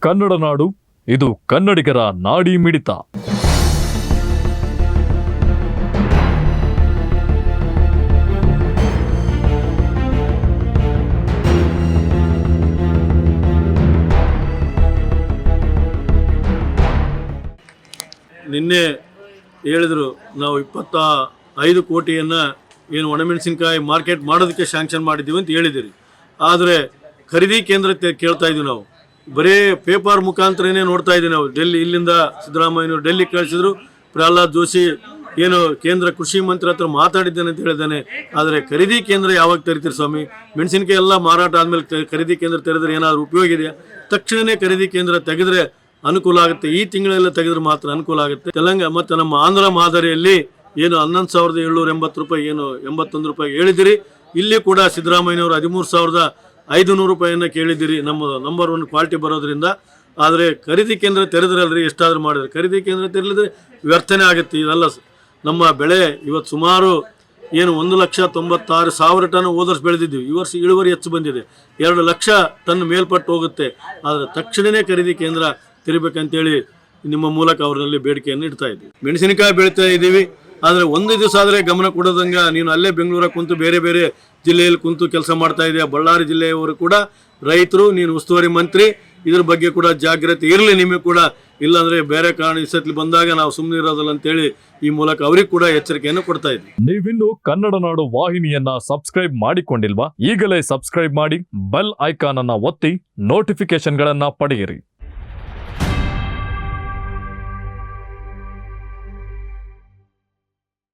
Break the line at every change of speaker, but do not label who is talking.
ಕನ್ನಡ ನಾಡು, ಇದು ಕನ್ನಡಿಗರ ನಾಡಿ ಮಿಡಿತ.
ನಿನ್ನೆ ಹೇಳಿದ್ರು, ನಾವು ಇಪ್ಪತ್ತ ಐದು ಕೋಟಿಯನ್ನು ಏನು ಒಣಮೆಣಸಿನ್ಕಾಯಿ ಮಾರ್ಕೆಟ್ ಮಾಡೋದಕ್ಕೆ ಶಾಂಕ್ಷನ್ ಮಾಡಿದ್ದೀವಿ ಅಂತ ಹೇಳಿದಿರಿ ಆದರೆ ಖರೀದಿ ಕೇಂದ್ರ ತೆ- ಕೇಳ್ತಾ ಇದ್ದೀವಿ ನಾವು. ಬರೀ ಪೇಪರ್ ಮುಖಾಂತರನೇ ನೋಡ್ತಾ ಇದ್ದೀವಿ ನಾವು. ಡೆಲ್ಲಿ ಇಲ್ಲಿಂದ ಸಿದ್ದರಾಮಯ್ಯನವರು ಡೆಲ್ಲಿ ಕಳಿಸಿದ್ರು. ಪ್ರಹ್ಲಾದ್ ಜೋಶಿ ಏನು ಕೇಂದ್ರ ಕೃಷಿ ಮಂತ್ರಿ ಹತ್ರ ಮಾತಾಡಿದ್ದೇನೆ ಅಂತ ಹೇಳಿದ್ದಾನೆ. ಆದರೆ ಖರೀದಿ ಕೇಂದ್ರ ಯಾವಾಗ ತೆರಿತೀರಿ ಸ್ವಾಮಿ? ಮೆಣಸಿನಕಾಯಿ ಎಲ್ಲ ಮಾರಾಟ ಆದಮೇಲೆ ಖರೀದಿ ಕೇಂದ್ರ ತೆರೆದ್ರೆ ಏನಾದರೂ ಉಪಯೋಗ ಇದೆಯಾ? ತಕ್ಷಣವೇ ಖರೀದಿ ಕೇಂದ್ರ ತೆಗೆದ್ರೆ ಅನುಕೂಲ ಆಗುತ್ತೆ. ಈ ತಿಂಗಳೆಲ್ಲ ತೆಗೆದ್ರೆ ಮಾತ್ರ ಅನುಕೂಲ ಆಗುತ್ತೆ. ತೆಲಂಗಾಣ ಮತ್ತು ನಮ್ಮ ಆಂಧ್ರ ಮಾದರಿಯಲ್ಲಿ ಏನು ಹನ್ನೊಂದು ಸಾವಿರದ ಏಳ್ನೂರ ಎಂಬತ್ತು ರೂಪಾಯಿ, ಏನು ಎಂಬತ್ತೊಂದು ರೂಪಾಯಿ ಹೇಳಿದಿರಿ ಇಲ್ಲಿ ಕೂಡ ಸಿದ್ದರಾಮಯ್ಯವರು ಹದಿಮೂರು ಸಾವಿರದ ಐದು ನೂರು ರೂಪಾಯಿಯನ್ನು ಕೇಳಿದ್ದೀರಿ. ನಮ್ಮ ನಂಬರ್ ಒನ್ ಕ್ವಾಲಿಟಿ ಬರೋದ್ರಿಂದ. ಆದರೆ ಖರೀದಿ ಕೇಂದ್ರ ತೆರೆದ್ರಲ್ರಿ, ಎಷ್ಟಾದರೂ ಮಾಡಿದ್ರೆ. ಖರೀದಿ ಕೇಂದ್ರ ತೆರಲಿದ್ರೆ ವ್ಯರ್ಥನೆ ಆಗುತ್ತೆ. ಇದೆಲ್ಲ ನಮ್ಮ ಬೆಳೆ ಇವತ್ತು ಸುಮಾರು ಏನು ಒಂದು ಲಕ್ಷ ತೊಂಬತ್ತಾರು ಸಾವಿರ ಟನ್ ಹೋದ ಬೆಳೆದಿದ್ದೀವಿ. ಈ ವರ್ಷ ಇಳುವರಿ ಹೆಚ್ಚು ಬಂದಿದೆ. ಎರಡು ಲಕ್ಷ ಟನ್ ಮೇಲ್ಪಟ್ಟು ಹೋಗುತ್ತೆ. ಆದರೆ ತಕ್ಷಣವೇ ಖರೀದಿ ಕೇಂದ್ರ ತೆರಿಬೇಕಂತೇಳಿ ನಿಮ್ಮ ಮೂಲಕ ಅವರಲ್ಲಿ ಬೇಡಿಕೆಯನ್ನು ಇಡ್ತಾ ಇದ್ದೀವಿ. ಮೆಣಸಿನಕಾಯಿ ಬೆಳೀತಾ ಇದ್ದೀವಿ. ಆದರೆ ಒಂದು ದಿವಸ ಆದರೆ ಗಮನ ಕೊಡೋದಂಗೆ ನೀನು ಅಲ್ಲೇ ಬೆಂಗಳೂರಾಗ ಕುಂತು ಬೇರೆ ಬೇರೆ ಜಿಲ್ಲೆಯಲ್ಲಿ ಕುಂತು ಕೆಲಸ ಮಾಡ್ತಾ ಇದೆಯಾ. ಬಳ್ಳಾರಿ ಜಿಲ್ಲೆಯವರು ಕೂಡ ರೈತರು, ನೀನು ಉಸ್ತುವಾರಿ ಮಂತ್ರಿ, ಇದ್ರ ಬಗ್ಗೆ ಕೂಡ ಜಾಗ್ರತೆ ಇರಲಿ ನಿಮಗೆ ಕೂಡ. ಇಲ್ಲಾಂದ್ರೆ ಬೇರೆ ಕಾರಣ ಸತ್ಲಿ ಬಂದಾಗ ನಾವು ಸುಮ್ಮನೆ ಇರೋದಿಲ್ಲ ಅಂತೇಳಿ ಈ ಮೂಲಕ ಅವ್ರಿಗೆ ಕೂಡ ಎಚ್ಚರಿಕೆಯನ್ನು ಕೊಡ್ತಾ ಇದ್ವಿ.
ನೀವಿನ್ನು ಕನ್ನಡ ನಾಡು ವಾಹಿನಿಯನ್ನ ಸಬ್ಸ್ಕ್ರೈಬ್ ಮಾಡಿಕೊಂಡಿಲ್ವಾ? ಈಗಲೇ ಸಬ್ಸ್ಕ್ರೈಬ್ ಮಾಡಿ, ಬೆಲ್ ಐಕಾನ್ ಅನ್ನ ಒತ್ತಿ ನೋಟಿಫಿಕೇಶನ್ಗಳನ್ನ ಪಡೆಯಿರಿ.